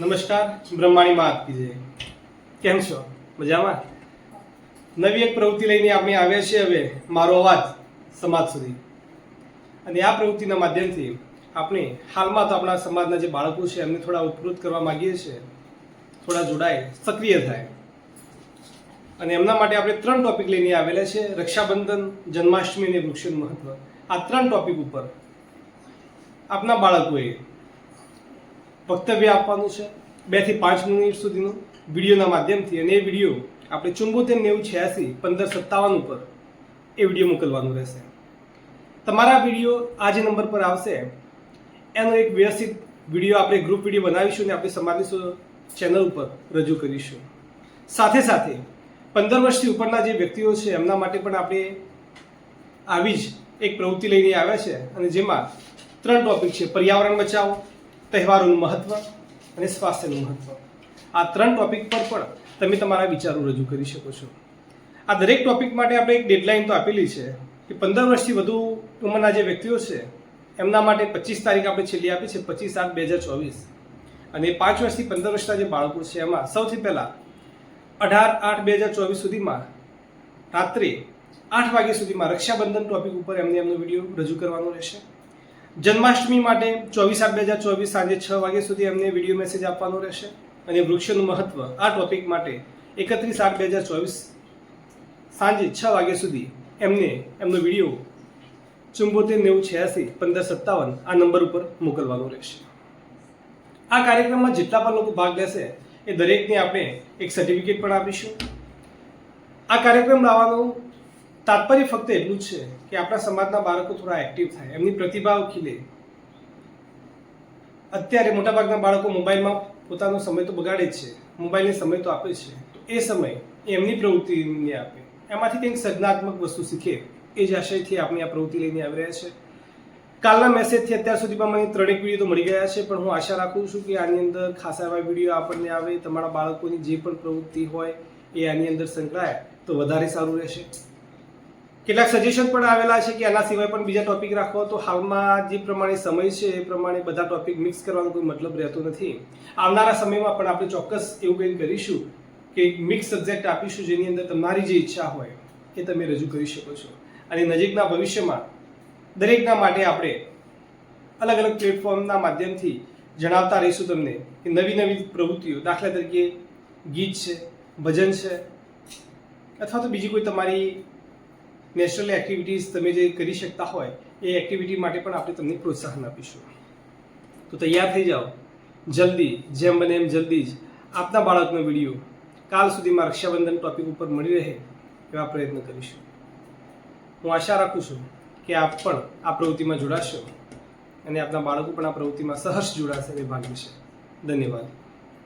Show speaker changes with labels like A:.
A: નમસ્કાર, બ્રહ્માણી માં છે જય. કેમ છો? મજામાં? નવી એક પ્રવૃત્તિ લઈને આપણે આવ્યા છીએ હવે, મારો અવાજ સમાજ સુધી. અને આ પ્રવૃત્તિના માધ્યમથી આપણે હાલમાં તો આપણા સમાજના જે બાળકો છે, એમને થોડા ઉપકૃત કરવા માગીએ છીએ. થોડા જોડાય, સક્રિય થાય. અને એમના માટે આપણે ત્રણ ટોપિક લઈને આવેલા છે, રક્ષાબંધન, જન્માષ્ટમી અને વૃક્ષનું મહત્વ. આ ત્રણ ટોપિક ઉપર આપના બાળકોએ વક્તવ્ય આપવાનું છે. બેથી પાંચ મિનિટ સુધીનું વિડીયોના માધ્યમથી અને એ વીડિયો આપણે ચુંબોતેર નેવું છ્યાસી પંદર સત્તાવન ઉપર એ વીડિયો મોકલવાનું રહેશે. તમારા વીડિયો આ જે નંબર પર આવશે. એનો એક વ્યવસ્થિત વીડિયો આપણે ગ્રુપ વીડિયો બનાવીશું અને આપણે સમાજની ચેનલ ઉપર રજૂ કરીશું. સાથે સાથે પંદર વર્ષથી ઉપરના જે વ્યક્તિઓ છે, એમના માટે પણ આપણે આવી જ એક પ્રવૃત્તિ લઈને આવ્યા છે અને જેમાં ત્રણ ટોપિક છે. પર્યાવરણ બચાવો તહેવારોનું મહત્વ અને સ્વાસ્થ્યનું મહત્વ. આ ત્રણ ટોપિક પર પણ તમે તમારા વિચારો રજૂ કરી શકો છો. આ દરેક ટોપિક માટે આપણે એક ડેડલાઇન તો આપેલી છે કે પંદર વર્ષથી વધુ ઉંમરના જે વ્યક્તિઓ છે, એમના માટે પચીસ તારીખ આપણે છેલ્લી આપી છે, પચીસ આઠ બે હજાર ચોવીસ. અને પાંચ વર્ષથી પંદર વર્ષના જે બાળકો છે, એમાં સૌથી પહેલાં અઢાર આઠ બે હજાર ચોવીસ સુધીમાં રાત્રે આઠ વાગ્યા સુધીમાં રક્ષાબંધન ટોપિક ઉપર એમને એમનો વીડિયો રજૂ કરવાનો રહેશે. જન્માષ્ટમી માટે ચોવીસ આઠ બે હજાર ચોવીસ સાંજે છ વાગ્યા સુધી એમને વીડિયો મેસેજ આપવાનો રહેશે અને વૃક્ષોનું મહત્વ આ ટોપિક માટે એકત્રીસ આઠ બે હજાર ચોવીસ સાંજે છ વાગ્યા સુધી એમને એમનો વીડિયો ચુંબોતેર નેવું છ્યાસી પંદર સત્તાવન આ નંબર ઉપર મોકલવાનો રહેશે. આ કાર્યક્રમમાં જેટલા પણ લોકો ભાગ લેશે એ દરેકને આપણે એક સર્ટિફિકેટ પણ આપીશું. આ કાર્યક્રમ લાવવાનું તાત્પર્ય ફક્ત એટલું જ છે કે આપણા સમાજના બાળકો થોડા એક્ટિવ થાય, એમની પ્રતિભાઓ ખીલે અત્યારે મોટાભાગના બાળકો મોબાઈલમાં પોતાનો સમય તો બગાડે જ છે, મોબાઈલને સમય તો આપે છે. તો એ સમય એમની પ્રવૃત્તિને આપે. એમાંથી કંઈક સર્જનાત્મક વસ્તુ શીખે એ જ આશયથી આપણે આ પ્રવૃત્તિ લઈને આવી રહ્યા છે. કાલના મેસેજથી અત્યાર સુધીમાં મને ત્રણેક વીડિયો તો મળી ગયા છે, પણ હું આશા રાખું છું કે આની અંદર ખાસા એવા વીડિયો આપણને આવે, તમારા બાળકોની જે પણ પ્રવૃત્તિ હોય એ આની અંદર સંકળાય, તો વધારે સારું રહેશે. કેટલાક સજેશન પણ આવેલા છે કે આના સિવાય પણ બીજા ટોપિક રાખો. તો હાલમાં જે પ્રમાણે સમય છે, એ પ્રમાણે બધા ટોપિક મિક્સ કરવાનો કોઈ મતલબ રહેતો નથી. આવનારા સમયમાં પણ આપણે ચોક્કસ એવું કંઈક કરીશું કે મિક્સ સબ્જેક્ટ આપીશું જેની અંદર તમારી જે ઈચ્છા હોય, એ તમે રજૂ કરી શકો છો. અને નજીકના ભવિષ્યમાં દરેકના માટે આપણે અલગ અલગ પ્લેટફોર્મના માધ્યમથી જણાવતા રહીશું તમને કે નવી નવી પ્રવૃત્તિઓ. દાખલા તરીકે ગીત છે, ભજન છે, અથવા તો બીજી કોઈ તમારી નેચરલ એક્ટિવિટીઝ તમે જે કરી શકતા હોય, એ એક્ટિવિટી માટે પણ આપણે તમને પ્રોત્સાહન આપીશું. તો તૈયાર થઈ જાઓ. જલ્દી, જેમ બને એમ જલ્દી જ આપના બાળકનો વીડિયો કાલ સુધીમાં રક્ષાબંધન ટોપિક ઉપર મળી રહે એવા પ્રયત્ન કરીશું. હું આશા રાખું છું કે આપ પણ આ પ્રવૃત્તિમાં જોડાશો અને આપના બાળકો પણ આ પ્રવૃત્તિમાં સહર્ષ જોડાશે અને ભાગ ધન્યવાદ.